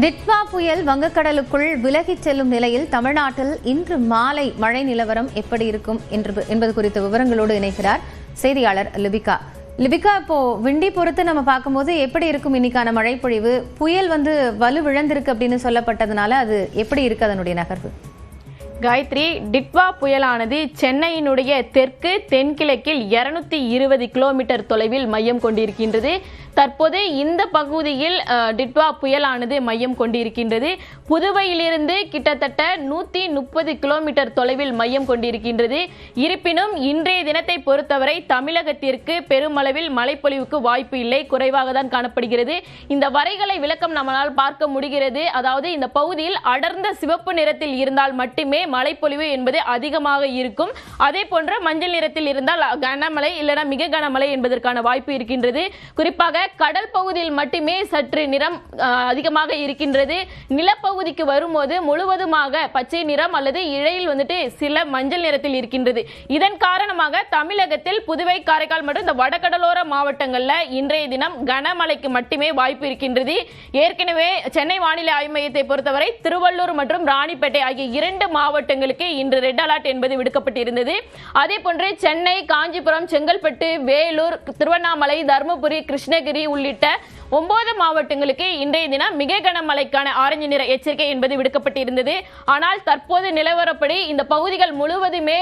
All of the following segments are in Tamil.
டிட்வா புயல் வங்கக்கடலுக்குள் விலகிச் செல்லும் நிலையில் தமிழ்நாட்டில் இன்று மாலை மழை நிலவரம் எப்படி இருக்கும் என்று என்பது குறித்த விவரங்களோடு இணைகிறார் செய்தியாளர் லிபிகா. லிபிகா இப்போ விண்டி பொறுத்து நம்ம பார்க்கும்போது எப்படி இருக்கும் இன்னைக்கான மழைப்பொழிவு? புயல் வந்து வலுவிழந்திருக்கு அப்படின்னு சொல்லப்பட்டதுனால அது எப்படி இருக்கு அதனுடைய நகர்வு? காயத்ரி டிட்வா புயலானது சென்னையினுடைய தெற்கு தென்கிழக்கில் இருநூத்தி இருபது கிலோமீட்டர் தொலைவில் மையம் கொண்டிருக்கின்றது. தற்போது இந்த பகுதியில் டிட்வா புயலானது மையம் கொண்டிருக்கின்றது. புதுவையிலிருந்து கிட்டத்தட்ட நூற்றி முப்பது கிலோமீட்டர் தொலைவில் மையம் கொண்டிருக்கின்றது. இருப்பினும் இன்றைய தினத்தை பொறுத்தவரை தமிழகத்திற்கு பெருமளவில் மழைப்பொழிவுக்கு வாய்ப்பு இல்லை. குறைவாக தான் காணப்படுகிறது. இந்த வரைகளை விளக்கம் நம்மளால் பார்க்க முடிகிறது. அதாவது இந்த பகுதியில் அடர்ந்த சிவப்பு நிறத்தில் இருந்தால் மட்டுமே மழைப்பொழிவு என்பது அதிகமாக இருக்கும். அதே போன்று மஞ்சள் நிறத்தில் இருந்தால் கனமழை இல்லைனா மிக கனமழை என்பதற்கான வாய்ப்பு இருக்கின்றது. குறிப்பாக கடல் பகுதியில் மட்டுமே சற்று நிறம் அதிகமாக இருக்கின்றது. நிலப்பகுதிக்கு வரும்போது முழுவதுமாக பச்சை நிறம் அல்லது இழையில் வந்துட்டு சில மஞ்சள் நிறத்தில் இருக்கின்றது. இதன் காரணமாக தமிழகத்தில் புதுவை காரைக்கால் மற்றும் இந்த வடகடலோர மாவட்டங்களில் இன்றைய தினம் கனமழைக்கு மட்டுமே வாய்ப்பு இருக்கின்றது. ஏற்கனவே சென்னை வானிலை ஆய்வு மையத்தை பொறுத்தவரை திருவள்ளூர் மற்றும் ராணிப்பேட்டை ஆகிய இரண்டு மாவட்டங்களுக்கு இன்று ரெட் அலர்ட் என்பது விடுக்கப்பட்டிருந்தது. அதே போன்று சென்னை காஞ்சிபுரம் செங்கல்பட்டு வேலூர் திருவண்ணாமலை தருமபுரி கிருஷ்ணகிரி உள்ளிட்ட ஒன்பது மாவட்டங்களுக்கு இன்றைய தினம் மிக கனமழைக்கான ஆரஞ்சு நிற எச்சரிக்கை என்பது விடுக்கப்பட்டிருந்தது. ஆனால் தற்போது நிலவரப்படி இந்த பகுதிகள் முழுவதுமே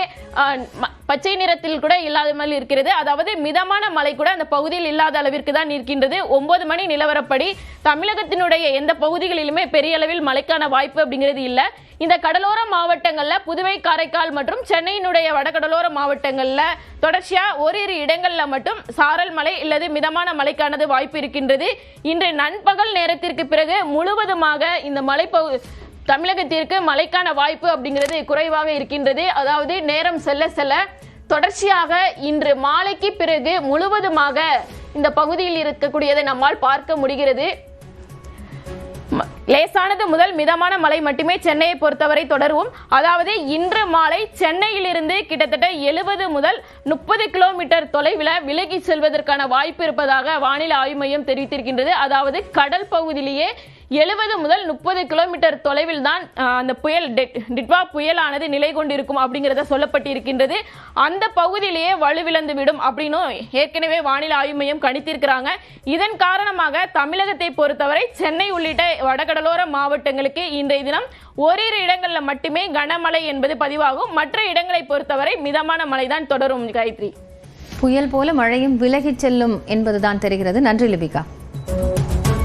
பச்சை நிறத்தில் கூட இல்லாத மாதிரி இருக்கிறது. அதாவது மிதமான மழை கூட அந்த பகுதியில் இல்லாத அளவிற்கு தான் இருக்கின்றது ஒன்பது மணி நிலவரப்படி தமிழகத்தினுடைய எந்த பகுதிகளிலுமே பெரிய அளவில் மழைக்கான வாய்ப்பு அப்படிங்கிறது இல்லை. இந்த கடலோர மாவட்டங்களில் புதுவை காரைக்கால் மற்றும் சென்னையினுடைய வடகடலோர மாவட்டங்களில் தொடர்ச்சியாக ஓரிரு இடங்களில் மட்டும் சாரல் மழை அல்லது மிதமான மழைக்கானது வாய்ப்பு இருக்கின்றது. இன்று நண்பகல் நேரத்திற்கு பிறகு முழுவதுமாக இந்த மலைப்பகு தமிழகத்திற்கு மழைக்கான வாய்ப்பு அப்படிங்கிறது குறைவாக இருக்கின்றது. அதாவது நேரம் செல்ல செல்ல தொடர்ச்சியாக இன்று மாலைக்கு பிறகு முழுவதுமாக இந்த பகுதியில் இருக்கக்கூடியதை நம்மால் பார்க்க முடிகிறது. லேசானது முதல் மிதமான மழை மட்டுமே சென்னையை பொறுத்தவரை தொடரும் அதாவது இன்று மாலை சென்னையிலிருந்து கிட்டத்தட்ட எழுபது முதல் முப்பது கிலோமீட்டர் தொலைவில் விலகி செல்வதற்கான வாய்ப்பு இருப்பதாக வானிலை ஆய்வு மையம் தெரிவித்திருக்கின்றது. அதாவது கடல் பகுதியிலேயே எழுபது முதல் முப்பது கிலோமீட்டர் தொலைவில் தான் அந்த புயல் டெட்- டிட்வா புயலானது நிலை கொண்டிருக்கும் அப்படிங்கிறத சொல்லப்பட்டிருக்கின்றது. அந்த பகுதியிலேயே வலுவிழந்து விடும் அப்படின்னும் ஏற்கனவே வானிலை ஆய்வு மையம் கணித்திருக்கிறாங்க. இதன் காரணமாக தமிழகத்தை பொறுத்தவரை சென்னை உள்ளிட்ட வடகடலோர மாவட்டங்களுக்கு இன்றைய தினம் ஓரிரு இடங்களில் மட்டுமே கனமழை என்பது பதிவாகும். மற்ற இடங்களை பொறுத்தவரை மிதமான மழை தான் தொடரும் காயத்ரி. புயல் போல மழையும் விலகிச் செல்லும் என்பதுதான் தெரிகிறது. நன்றி லிபிகா.